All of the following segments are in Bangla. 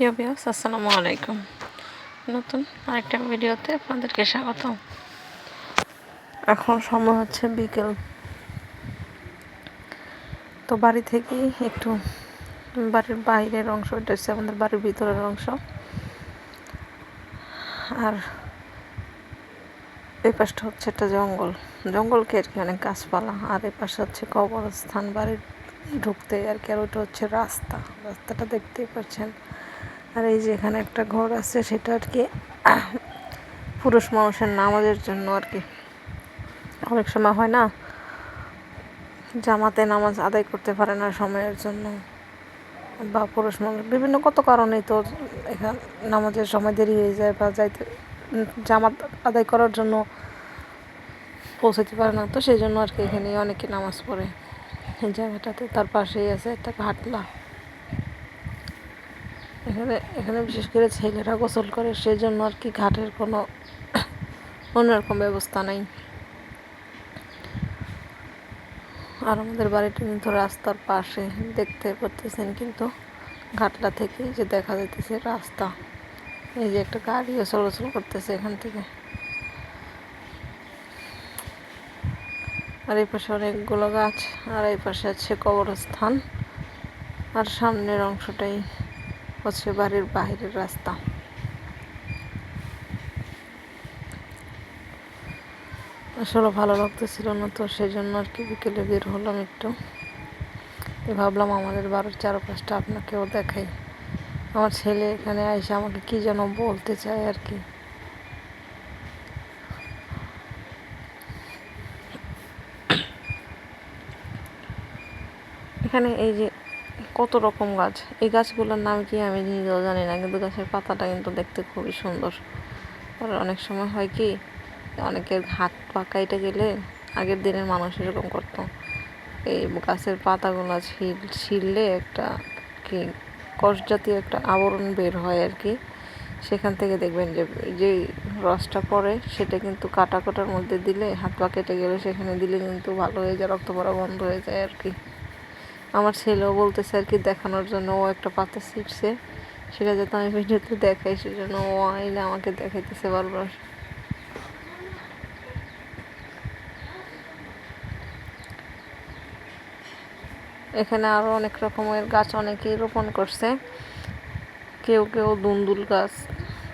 প্রিয় বিয়াস আসসালামু আলাইকুম। নতুন আরেকটা ভিডিওতে আপনাদেরকে স্বাগত। এখন সময় হচ্ছে বিকেল। তো বাড়ি থেকেই একটু বাড়ির বাইরের অংশ, এটা হচ্ছে আমাদের বাড়ির ভিতরের অংশ। আর এই পাশটা হচ্ছে একটা জঙ্গল। জঙ্গলকে আর কি অনেক গাছপালা, আর এই পাশে হচ্ছে কবরস্থান বাড়ির ঢুকতে আর কি, আর ওইটা হচ্ছে রাস্তা। রাস্তাটা দেখতেই পাচ্ছেন। আর এই যে এখানে একটা ঘর আছে, সেটা আর কি পুরুষ মানুষের নামাজের জন্য আর কি। অনেক সময় হয় না, জামাতে নামাজ আদায় করতে পারে না সময়ের জন্য। বা পুরুষ মানুষ, বিভিন্ন কত কারণেই তো এখানে নামাজের সময় দেরি হয়ে যায় বা যাইতে, জামাত আদায় করার জন্য পৌঁছাতে পারে না। তো সেই জন্য আর কি এখানে অনেকে নামাজ পড়ে। এই জায়গাটাতে তার পাশেই আছে একটা ঘাটলা। এখানে এখানে বিশেষ করে ছেলেরা গোসল করে সেই জন্য আর কি ঘাটের কোনো অন্যরকম ব্যবস্থা নেই। আর আমাদের বাড়িটা কিন্তু রাস্তার পাশে, দেখতে পারতেছেন কিন্তু ঘাটলা থেকে যে দেখা যাইতেছে রাস্তা। এই যে একটা গাড়িও চলাচল করতেছে এখান থেকে। আর এই পাশে অনেকগুলো গাছ, আর এই পাশে আছে কবরস্থান। আর সামনের অংশটাই হচ্ছে বাড়ির বাহিরের রাস্তা। আসলে ভালো লাগতেছিল না তো সেই জন্য আর কি বিকেলে বের হলাম একটু। ভাবলাম আমাদের বাড়ির চারপাশটা আপনাকেও দেখাই। আমার ছেলে এখানে এসে আমাকে কি যেন বলতে চায় আর কি। এখানে এই যে কত রকম গাছ। এই গাছগুলোর নাম কি আমি নিজেও জানি না, কিন্তু গাছের পাতাটা কিন্তু দেখতে খুবই সুন্দর। আর অনেক সময় হয় কি, অনেকের হাত পা কাইটে গেলে আগের দিনের মানুষ এরকম করতো। এই গাছের পাতাগুলো ছিল ছিললে একটা কি কষ জাতীয় একটা আবরণ বের হয় আর কি। সেখান থেকে দেখবেন যে যে রসটা পড়ে সেটা কিন্তু কাটা কাটার মধ্যে দিলে, হাত পা কেটে গেলে সেখানে দিলে কিন্তু ভালো হয়ে যায়, রক্ত পড়া বন্ধ হয়ে যায় আর কি। আমার ছেলেও বলতেছে আর কি দেখানোর জন্য ও একটা পাতা ছিটছে। সেটা যাতে আমি ভিডিওতে দেখাই, সেজন্য ও আইলে আমাকে দেখাইতেছে বারবার। এখানে আরও অনেক রকমের গাছ অনেকেই রোপণ করছে। কেউ কেউ দুন্দুল গাছ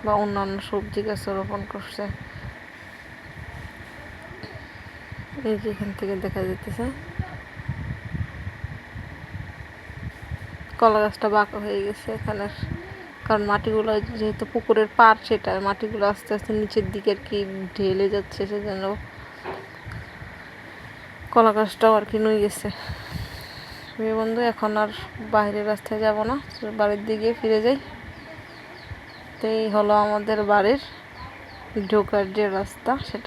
বা অন্যান্য সবজি গাছও রোপণ করছে। এই যে এখান থেকে দেখা যেতেছে কলা গাছটা বাঁকা হয়ে গেছে এখানে। কারণ মাটিগুলো যেহেতু পুকুরের পার সেটা, মাটিগুলো আস্তে আস্তে নিচের দিকে আর কি ঢেলে যাচ্ছে সেজন্য কলা গাছটাও আর কি নুয়ে গেছে। মেয়ে বন্ধু, এখন আর বাইরের রাস্তায় যাব না, বাড়ির দিকে ফিরে যাই। তো এই হলো আমাদের বাড়ির ঢোকার যে রাস্তা, সেটা